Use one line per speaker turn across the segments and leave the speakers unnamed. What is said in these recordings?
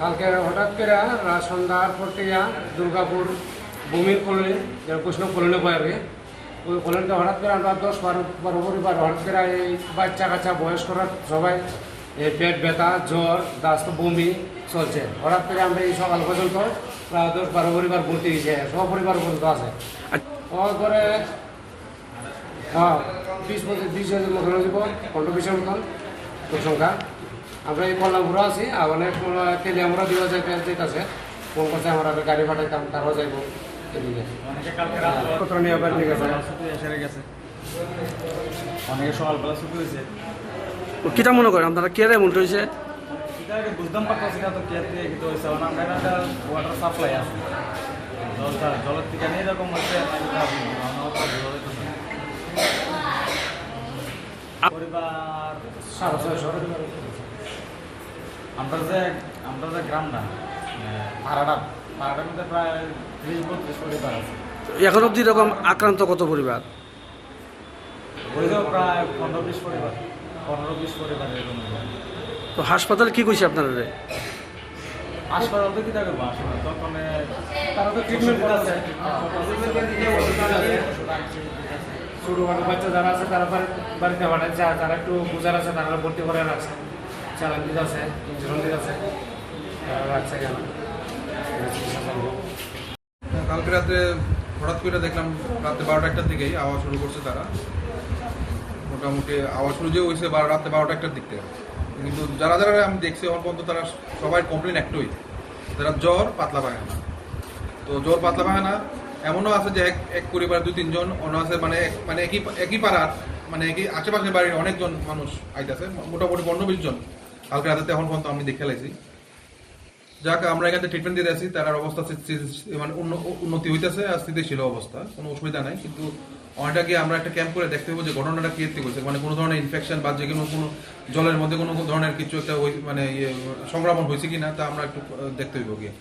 কালকে হঠাৎ করে সন্ধ্যার পর থেকে দুর্গাপুর ভূমির কলোনি যেটা কৃষ্ণ কলোনি বয় ওই কলোনিতে হঠাৎ করে আমরা দশ বারো বারো পরিবার হঠাৎ করে এই বাচ্চা কাচ্চা বয়স্করা সবাই এই পেট ব্যথা, জ্বর, দাস্ত, বমি চলছে। হঠাৎ করে আমরা এই সকাল পর্যন্ত প্রায় দশ বারো পরিবার ভর্তি হয়েছে সব পরিবার পর্যন্ত আছে। করে হ্যাঁ বিশ পঁচিশ, বিশ হাজার মতন যাব পনেরো বিশের মতন সংখ্যা। আমরা এই কল্যাণপুরা আছি অনেক তেলে আমরা দেওয়া যায় আছে। ফোন করছে আমরা গাড়ি পাঠাইতাম তারাও যাইব। এদিকে।
অনেকে সকালবেলা ছুটি হয়েছে।
কিটা মনে করেন আপনারা কে এমন হয়েছে
বুঝতাম পারতেছি না তো কে কিন্তু হয়েছে কারণ আমরা একটা ওয়াটার সাপ্লাই আছে। জলটা জলের থেকে নিয়ে এরকম হচ্ছে। পরিবার
সাড়ে ছয়শো।
আমরা যে আমরা যে গ্রামটা ভাড়াটা ভাড়াটার মধ্যে প্রায় ত্রিশ বত্রিশ পরিবার আছে।
এখন অবধি এরকম আক্রান্ত কত পরিবার?
ওইটাও প্রায় পনেরো বিশ পরিবার পনেরো বিশ পরিবার এরকম
তো হাসপাতাল কি কইছে আপনারা
হাসপাতাল তো কি থাকবে হাসপাতাল তখন
তারা তো ট্রিটমেন্ট করতেছে ছোটো বাচ্চা যারা আছে তারা বাড়ি- বাড়িতে পাঠাচ্ছে যারা একটু বুঝার আছে তারা ভর্তি করে রাখছে। চালান দিতে আছে দিতে আছে। তারা রাখছে কেন
কালকে রাতে হঠাৎ করে দেখলাম রাতে বারোটা একটার দিকেই আওয়াজ শুরু করছে তারা। মোটামুটি আওয়াজ শুরু যে হয়েছে বারো রাতে বারোটা একটার দিক থেকে কিন্তু যারা যারা আমি দেখছি এখন পর্যন্ত তারা সবাই কমপ্লেন একটাই। যারা জ্বর পাতলা পায়খানা তো জ্বর পাতলা পায়খানা এমনও আছে যে এক এক পরিবার দু তিনজন, অন্য আছে মানে মানে একই একই পাড়ার মানে একই আশেপাশের বাড়ির অনেকজন মানুষ আইতেছে, মোটামুটি পনেরো বিশ জন। কালকে রাতে এখন পর্যন্ত আমি দেখে লাইছি। যাক, আমরা এখানে ট্রিটমেন্ট দিয়ে আছি তার অবস্থা মানে উন্নতি হইতেছে আর স্থিতিশীল অবস্থা, কোনো অসুবিধা নাই। কিন্তু অনেকটা গিয়ে আমরা একটা ক্যাম্প করে দেখতে হবে যে ঘটনাটা কি এতে হয়েছে মানে কোনো ধরনের ইনফেকশন বা যে কোনো কোনো জলের মধ্যে কোনো ধরনের কিছু একটা মানে ইয়ে সংক্রমণ হয়েছে কিনা, তা আমরা একটু দেখতে হইব গিয়ে।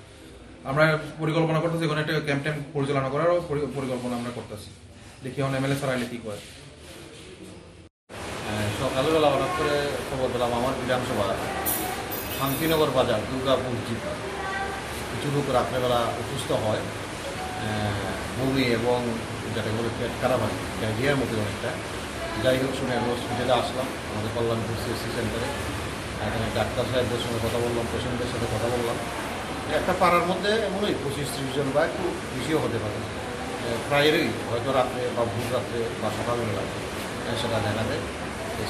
আমরা পরিকল্পনা করতেছি ওখানে একটা ক্যাম্প ট্যাম্প পরিচালনা করারও পরিকল্পনা আমরা করতেছি। দেখি এখন এমএলএ স্যার আইলে কি করে
সকালবেলা হঠাৎ করে খবর পেলাম, আমার বিধানসভা, শান্তিনগর বাজার দুর্গাপুর জিপা কিছু লোক রাত্রেবেলা অসুস্থ হয়। বমি এবং যাতে বলে পেট খারাপ হয়, ডায়রিয়ার মতো অনেকটা। যাই হোক, শুনে আমি হসপিটালে আসলাম, আমাদের কল্যাণপুর সিএসসি সেন্টারে এখানে ডাক্তার সাহেবদের সঙ্গে কথা বললাম পেশেন্টদের সাথে কথা বললাম। একটা পাড়ার মধ্যে এমনই পঁচিশ ত্রিশ জন বা একটু বেশিও হতে পারে। প্রায়েরই হয়তো রাত্রে বা ভোর রাত্রে বা সকালবেলা সেটা দেখা যায়।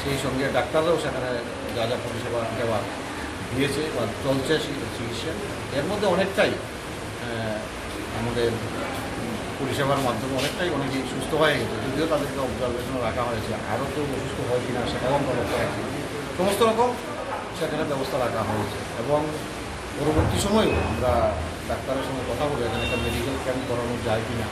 সেই সঙ্গে ডাক্তাররাও সেখানে যা যা পরিষেবা দেওয়া দিয়েছে বা চলছে চিকিৎসা। এর মধ্যে অনেকটাই আমাদের পরিষেবার মাধ্যমে অনেকটাই অনেকেই সুস্থ হয়ে গেছে। যদিও তাদেরকে অবজারভেশনে রাখা হয়েছে, আরও কেউ অসুস্থ হয় কিনা সেটাও আমরা লক্ষ্য রাখি। সমস্ত রকম সেখানে ব্যবস্থা রাখা হয়েছে এবং পরবর্তী সময়েও আমরা ডাক্তারের সঙ্গে কথা বলে এখানে একটা মেডিকেল ক্যাম্প করানো যায় কিনা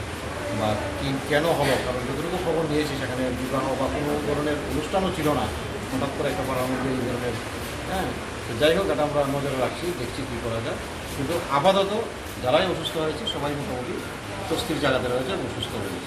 বা কি, কেন হলো? কারণ যতটুকু খবর নিয়েছি, সেখানে বিবাহ বা কোনো ধরনের অনুষ্ঠানও ছিল না। হঠাৎ করে একটা পাড়ার মধ্যে এই ধরনের হ্যাঁ? তো যাই হোক, এটা আমরা নজরে রাখছি, দেখছি কী করা যায়। কিন্তু আপাতত যারাই অসুস্থ হয়েছে, সবাই মোটামুটি স্বস্তির জায়গাতে রয়েছে এবং সুস্থ হয়েছে